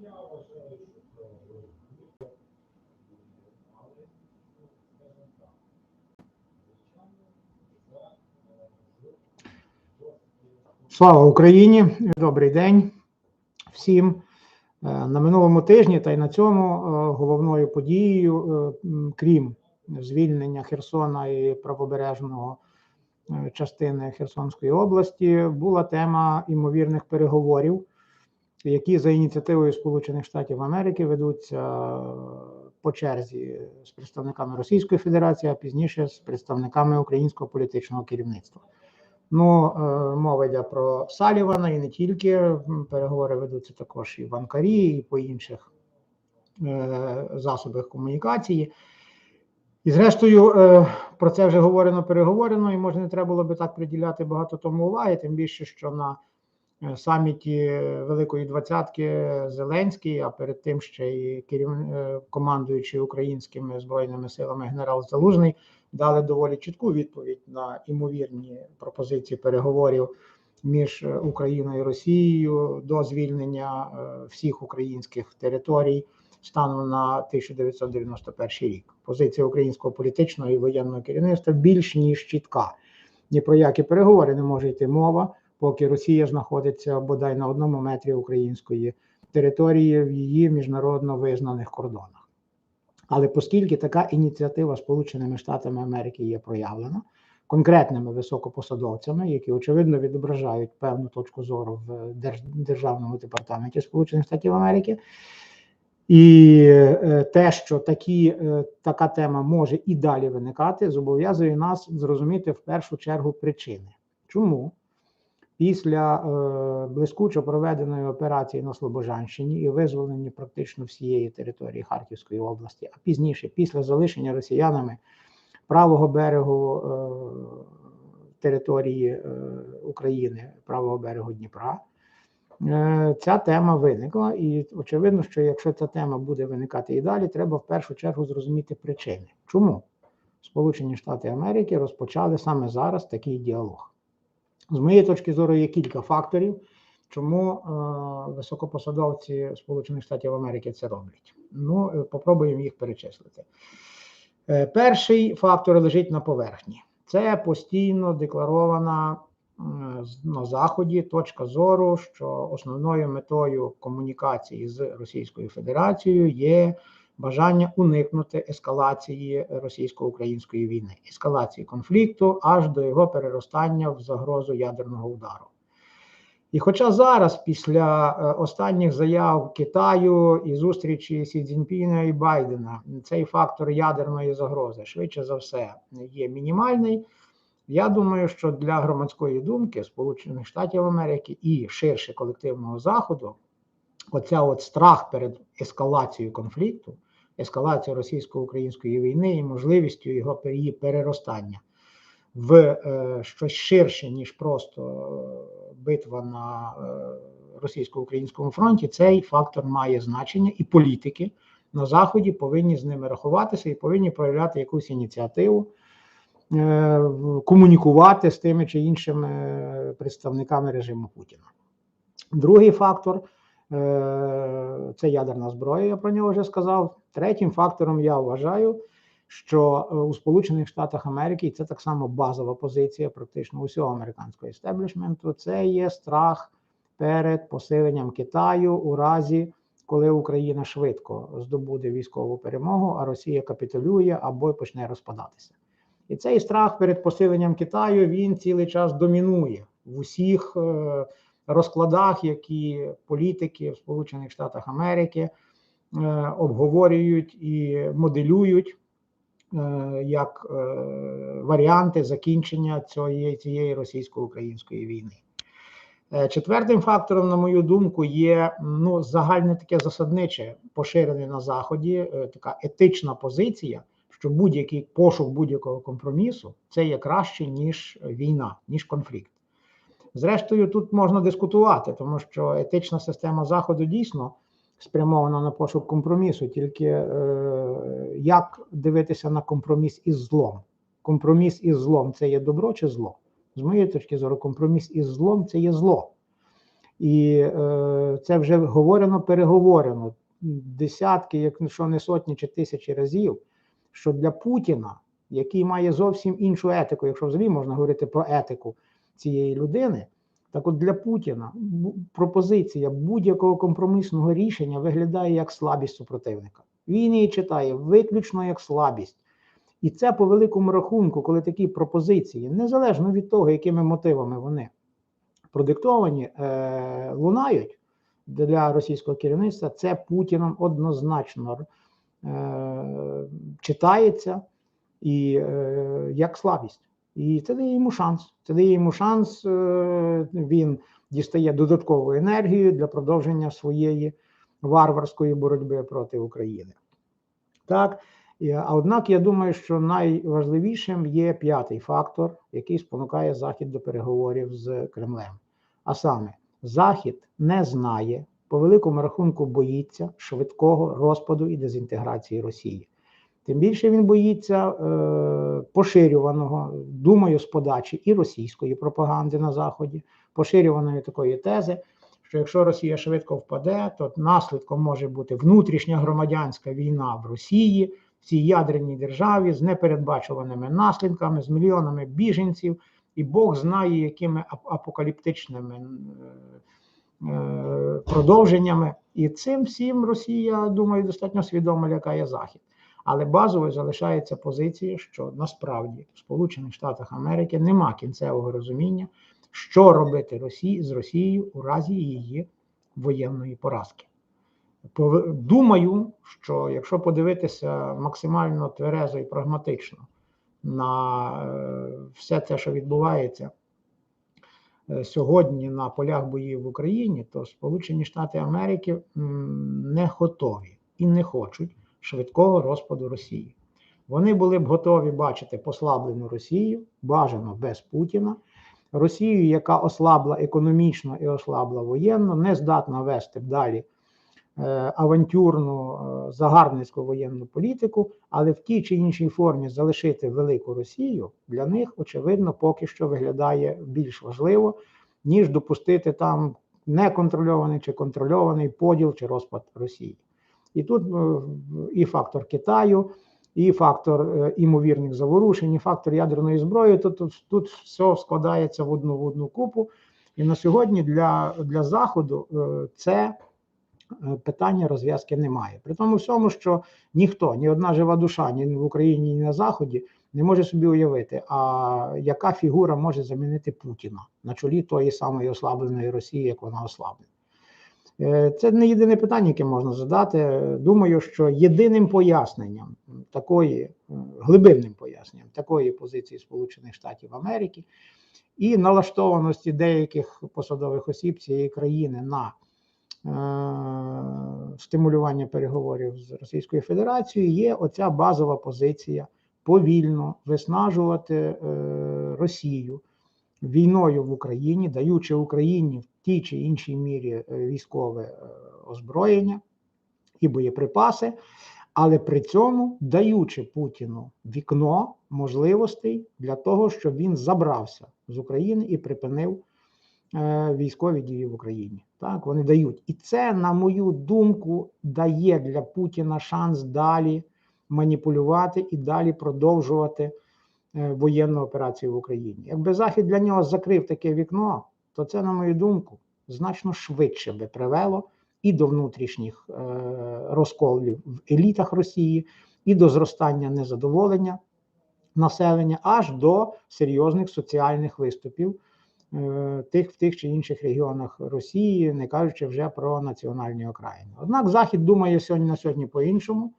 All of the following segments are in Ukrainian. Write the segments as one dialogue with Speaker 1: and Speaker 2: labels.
Speaker 1: Я вважаю, що це важливо, але, скажімо так,
Speaker 2: Слава Україні! Добрий день всім. Е, На минулому тижні та й на цьому е, головною подією, е, крім звільнення Херсона і правобережного частини Херсонської області, була тема імовірних переговорів, які за ініціативою Сполучених Штатів Америки ведуться е, по черзі з представниками Російської Федерації, а пізніше з представниками українського політичного керівництва. Ну, е, мова йде про Салівана і не тільки. Переговори ведуться також і в Анкарі, і по інших е, засобах комунікації. І зрештою, про це вже говорено, переговорено, і може не треба було би так приділяти багато тому уваги, тим більше, що на саміті Великої Двадцятки Зеленський, а перед тим ще і керів... е, командуючий українськими збройними силами генерал Залужний дали доволі чітку відповідь на імовірні пропозиції переговорів між е, Україною і Росією до звільнення е, всіх українських територій станом на 1991 рік. Позиція українського політичного і воєнного керівництва більш ніж чітка. Ні про які переговори не може йти мова, поки Росія знаходиться бодай на одному метрі української території в її міжнародно визнаних кордонах. Але оскільки така ініціатива Сполученими Штатами Америки є проявлена конкретними високопосадовцями, які очевидно відображають певну точку зору в Державному департаменті Сполучених Штатів Америки, і е, те, що такі, е, така тема може і далі виникати, зобов'язує нас зрозуміти в першу чергу причини. Чому? Після е, блискучо проведеної операції на Слобожанщині і визволення практично всієї території Харківської області, а пізніше, після залишення росіянами правого берегу е, території е, України, правого берегу Дніпра, е, ця тема виникла. І очевидно, що якщо ця тема буде виникати і далі, треба в першу чергу зрозуміти причини. Чому Сполучені Штати Америки розпочали саме зараз такий діалог? З моєї точки зору є кілька факторів, чому е, високопосадовці Сполучених Штатів Америки це роблять. Ну, е, попробуємо їх перечислити. Е, перший фактор лежить на поверхні. Це постійно декларована з- на Заході точка зору, що основною метою комунікації з Російською Федерацією є бажання уникнути ескалації російсько-української війни, ескалації конфлікту аж до його переростання в загрозу ядерного удару. І хоча зараз, після е, останніх заяв Китаю і зустрічі Сі Цзіньпіна і Байдена, цей фактор ядерної загрози швидше за все є мінімальний. Я думаю, що для громадської думки Сполучених Штатів Америки і ширше колективного заходу, оця от страх перед ескалацією конфлікту, ескалацією російсько-української війни і можливістю його її переростання в е, щось ширше, ніж просто е, битва на е, російсько-українському фронті, цей фактор має значення, і політики на Заході повинні з ними рахуватися і повинні проявляти якусь ініціативу, комунікувати з тими чи іншими представниками режиму Путіна. Другий фактор це ядерна зброя, я про нього вже сказав. Третім фактором я вважаю, що е, у Сполучених Штатах Америки, це так само базова позиція практично усього американського істеблішменту, це є страх перед посиленням Китаю у разі, коли Україна швидко здобуде військову перемогу, а Росія капітулює або почне розпадатися. І цей страх перед посиленням Китаю він цілий час домінує в усіх е, розкладах, які політики в Сполучених Штатах Америки е, обговорюють і моделюють е, як е, варіанти закінчення цієї, цієї російсько-української війни. Четвертим фактором, на мою думку, є ну, загальне таке засадниче, поширене на Заході, така етична позиція, що будь-який пошук будь-якого компромісу це є краще, ніж війна, ніж конфлікт. Зрештою, тут можна дискутувати, тому що етична система Заходу дійсно спрямована на пошук компромісу, тільки е, як дивитися на компроміс із злом? Компроміс із злом це є добро чи зло? З моєї точки зору, компроміс із злом це є зло. І е, це вже говорено, переговорено десятки, якщо не сотні чи тисячі разів, що для Путіна, який має зовсім іншу етику, якщо взагалі можна говорити про етику цієї людини, так от для Путіна пропозиція будь-якого компромісного рішення виглядає як слабість супротивника. Він її читає виключно як слабість. І це по великому рахунку, коли такі пропозиції, незалежно від того, якими мотивами вони продиктовані, е, лунають для російського керівництва, це Путіном однозначно е, читається і е, як слабість. І це дає йому шанс. Це дає йому шанс. е, Він дістає додаткову енергію для продовження своєї варварської боротьби проти України. Так, а однак я думаю, що найважливішим є п'ятий фактор, який спонукає Захід до переговорів з Кремлем. А саме, Захід не знає, по великому рахунку боїться швидкого розпаду і дезінтеграції Росії. Тим більше він боїться е, поширюваного, думаю, з подачі і російської пропаганди на Заході, поширюваної такої тези, що якщо Росія швидко впаде, то наслідком може бути внутрішня громадянська війна в Росії, в цій ядерній державі з непередбачуваними наслідками, з мільйонами біженців, і Бог знає, якими ап- апокаліптичними е, продовженнями. І цим всім Росія, думаю, достатньо свідомо лякає Захід. Але базовою залишається позиція, що насправді в Сполучених Штатах Америки нема кінцевого розуміння, що робити Росії з Росією у разі її воєнної поразки. Думаю, що якщо подивитися максимально тверезо і прагматично на е, все те, що відбувається е, сьогодні на полях боїв в Україні, то Сполучені Штати Америки не готові і не хочуть швидкого розпаду Росії. Вони були б готові бачити послаблену Росію, бажано без Путіна, Росію, яка ослабла економічно і ослабла воєнно, не здатна вести далі е, авантюрну е, загарбницьку воєнну політику, але в тій чи іншій формі залишити велику Росію для них, очевидно, поки що виглядає більш важливо, ніж допустити там неконтрольований чи контрольований поділ чи розпад Росії. І тут е, і фактор Китаю, і фактор е, імовірних заворушень, і фактор ядерної зброї. Тут, тут, тут все складається в одну в одну купу. І на сьогодні для, для Заходу е, це питання розв'язки немає. При тому всьому, що ніхто, ні одна жива душа, ні в Україні, ні на Заході не може собі уявити, а яка фігура може замінити Путіна на чолі тої самої ослабленої Росії, як вона ослаблена. Е, Це не єдине питання, яке можна задати. Думаю, що єдиним поясненням такої е, глибинним поясненням такої позиції Сполучених Штатів Америки і налаштованості деяких посадових осіб цієї країни на е, стимулювання переговорів з Російською Федерацією є оця базова позиція повільно виснажувати е, Росію війною в Україні, даючи Україні тій чи іншій мірі е, військове е, озброєння і боєприпаси, але при цьому даючи Путіну вікно можливостей для того, щоб він забрався з України і припинив е, військові дії в Україні. Так, вони дають. І це, на мою думку, дає для Путіна шанс далі маніпулювати і далі продовжувати воєнну операцію в Україні. Якби Захід для нього закрив таке вікно, то це, на мою думку, значно швидше би привело і до внутрішніх е, розколів в елітах Росії, і до зростання незадоволення населення, аж до серйозних соціальних виступів е, тих в тих чи інших регіонах Росії, не кажучи вже про національні окраїни. Однак Захід думає сьогодні на сьогодні по-іншому.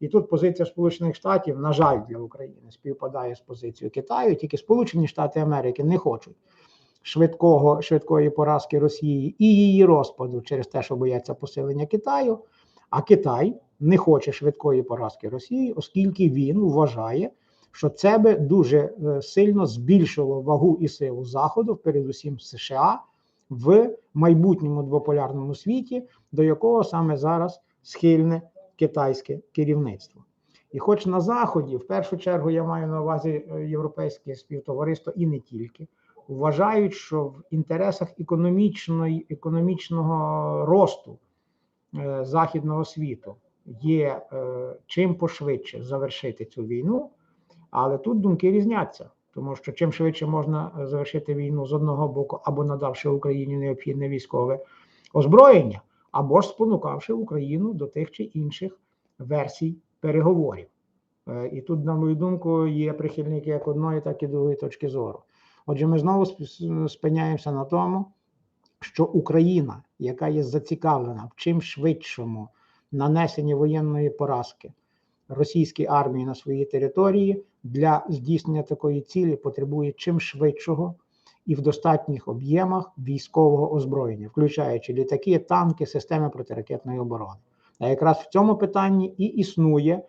Speaker 2: І тут позиція Сполучених Штатів, на жаль, для України співпадає з позицією Китаю. Тільки Сполучені Штати Америки не хочуть швидкого, швидкої поразки Росії і її розпаду через те, що бояться посилення Китаю. А Китай не хоче швидкої поразки Росії, оскільки він вважає, що це би дуже е, сильно збільшило вагу і силу Заходу, передусім США, в майбутньому двополярному світі, до якого саме зараз схильне китайське керівництво. І хоч на Заході, в першу чергу, я маю на увазі е, європейське співтовариство і не тільки, вважають, що в інтересах економічної, економічного росту е, західного світу є е, чим пошвидше завершити цю війну, але тут думки різняться, тому що чим швидше можна е, завершити війну з одного боку, або надавши Україні необхідне військове озброєння, або ж спонукавши Україну до тих чи інших версій переговорів. Е, І тут, на мою думку, є прихильники як одної, так і другої точки зору. Отже, ми знову спиняємося на тому, що Україна, яка є зацікавлена в чим швидшому нанесенні воєнної поразки російській армії на своїй території, для здійснення такої цілі потребує чим швидшого і в достатніх об'ємах військового озброєння, включаючи літаки, танки, системи протиракетної оборони. А якраз в цьому питанні і існує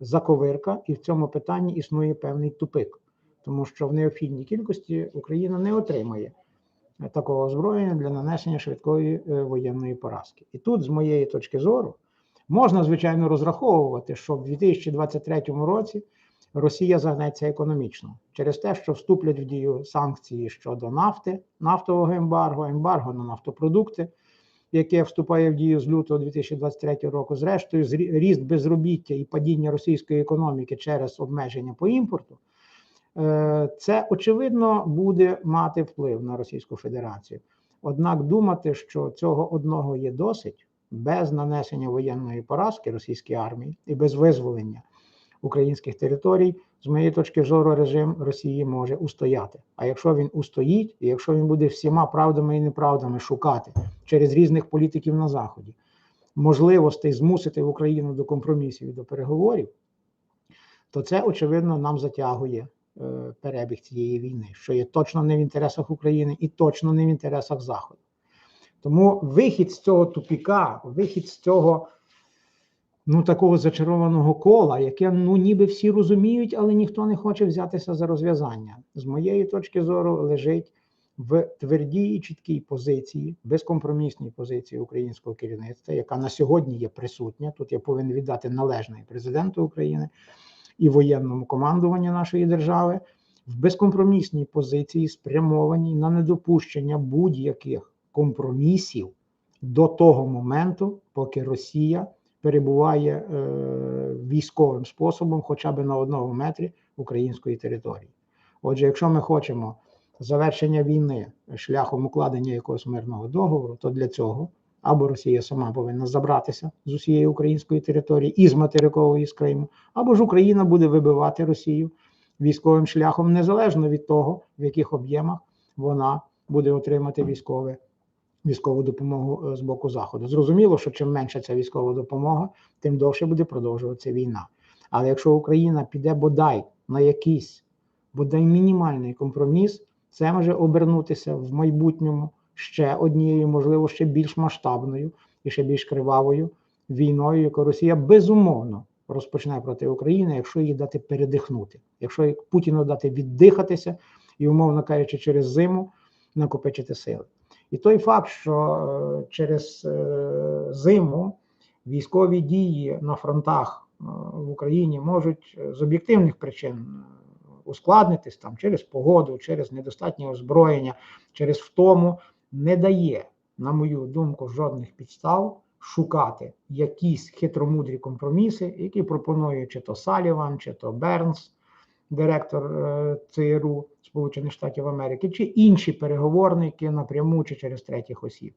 Speaker 2: заковирка, і в цьому питанні існує певний тупик, тому що в необхідній кількості Україна не отримає е, такого озброєння для нанесення швидкої е, воєнної поразки. І тут, з моєї точки зору, можна звичайно розраховувати, що в 2023 році Росія загнеться економічно через те, що вступлять в дію санкції щодо нафти, нафтового ембарго, ембарго на нафтопродукти, яке вступає в дію з лютого 2023 року. Зрештою, ріст безробіття і падіння російської економіки через обмеження по імпорту. Е, Це очевидно буде мати вплив на Російську Федерацію. Однак думати, що цього одного є досить без нанесення воєнної поразки російській армії і без визволення українських територій, з моєї точки зору, режим Росії може устояти. А якщо він устоїть, і якщо він буде всіма правдами і неправдами шукати через різних політиків на заході можливостей змусити Україну до компромісів і до переговорів, то це очевидно нам затягує перебіг цієї війни, що є точно не в інтересах України і точно не в інтересах Заходу. Тому вихід з цього тупіка, вихід з цього ну такого зачарованого кола, яке ну ніби всі розуміють, але ніхто не хоче взятися за розв'язання. З моєї точки зору лежить в твердій і чіткій позиції, безкомпромісній позиції українського керівництва, яка на сьогодні є присутня. Тут я повинен віддати належне президенту України і воєнному командуванню нашої держави в безкомпромісній позиції, спрямованій на недопущення будь-яких компромісів до того моменту, поки Росія перебуває е, військовим способом, хоча б на одному метрі української території. Отже, якщо ми хочемо завершення війни шляхом укладення якогось мирного договору, то для цього або Росія сама повинна забратися з усієї української території і з материкової з Криму, або ж Україна буде вибивати Росію військовим шляхом, незалежно від того, в яких об'ємах вона буде отримати військове військову допомогу е, з боку заходу. Зрозуміло, що чим менша ця військова допомога, тим довше буде продовжуватися війна. Але якщо Україна піде бодай на якийсь бодай мінімальний компроміс, це може обернутися в майбутньому ще однією, можливо, ще більш масштабною і ще більш кривавою війною, яку Росія безумовно розпочне проти України, якщо їй дати передихнути, якщо Путіну дати віддихатися і, умовно кажучи, через зиму накопичити сили. І той факт, що е, через е, зиму військові дії на фронтах е, в Україні можуть з об'єктивних причин ускладнитись там через погоду, через недостатнє озброєння, через втому, не дає, на мою думку, жодних підстав шукати якісь хитромудрі компроміси, які пропонує чи то Саліван, чи то Бернс, директор е, ЦРУ Сполучених Штатів Америки, чи інші переговорники напряму чи через третіх осіб.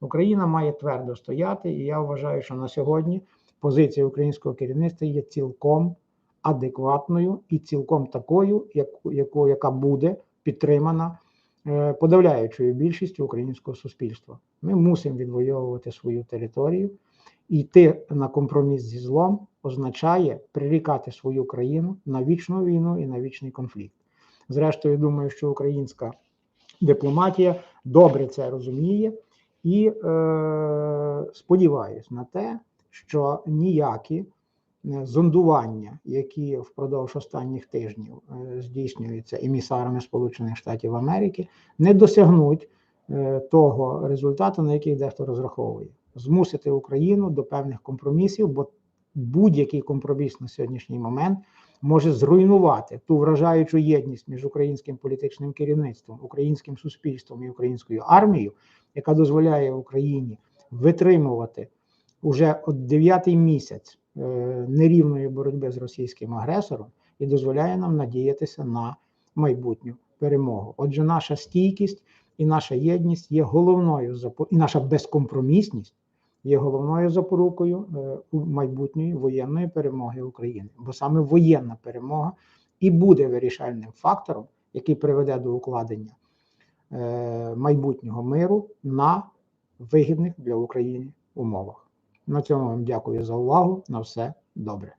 Speaker 2: Україна має твердо стояти, і я вважаю, що на сьогодні позиція українського керівництва є цілком адекватною і цілком такою, яку, яка буде підтримана подавляючою більшістю українського суспільства. Ми мусимо відвоювати свою територію. І йти на компроміс зі злом означає прирікати свою країну на вічну війну і на вічний конфлікт. Зрештою, думаю, що українська дипломатія добре це розуміє і е, сподіваюся на те, що ніякі е, зондування, які впродовж останніх тижнів е, здійснюються емісарами Сполучених Штатів Америки, не досягнуть е, того результату, на який дехто розраховує, змусити Україну до певних компромісів, бо будь-який компроміс на сьогоднішній момент може зруйнувати ту вражаючу єдність між українським політичним керівництвом, українським суспільством і українською армією, яка дозволяє Україні витримувати уже от дев'ятий місяць е, нерівної боротьби з російським агресором і дозволяє нам надіятися на майбутню перемогу. Отже, наша стійкість і наша єдність є головною і наша безкомпромісність є головною запорукою е, майбутньої воєнної перемоги України. Бо саме воєнна перемога і буде вирішальним фактором, який приведе до укладення е, майбутнього миру на вигідних для України умовах. На цьому вам дякую за увагу. На все добре.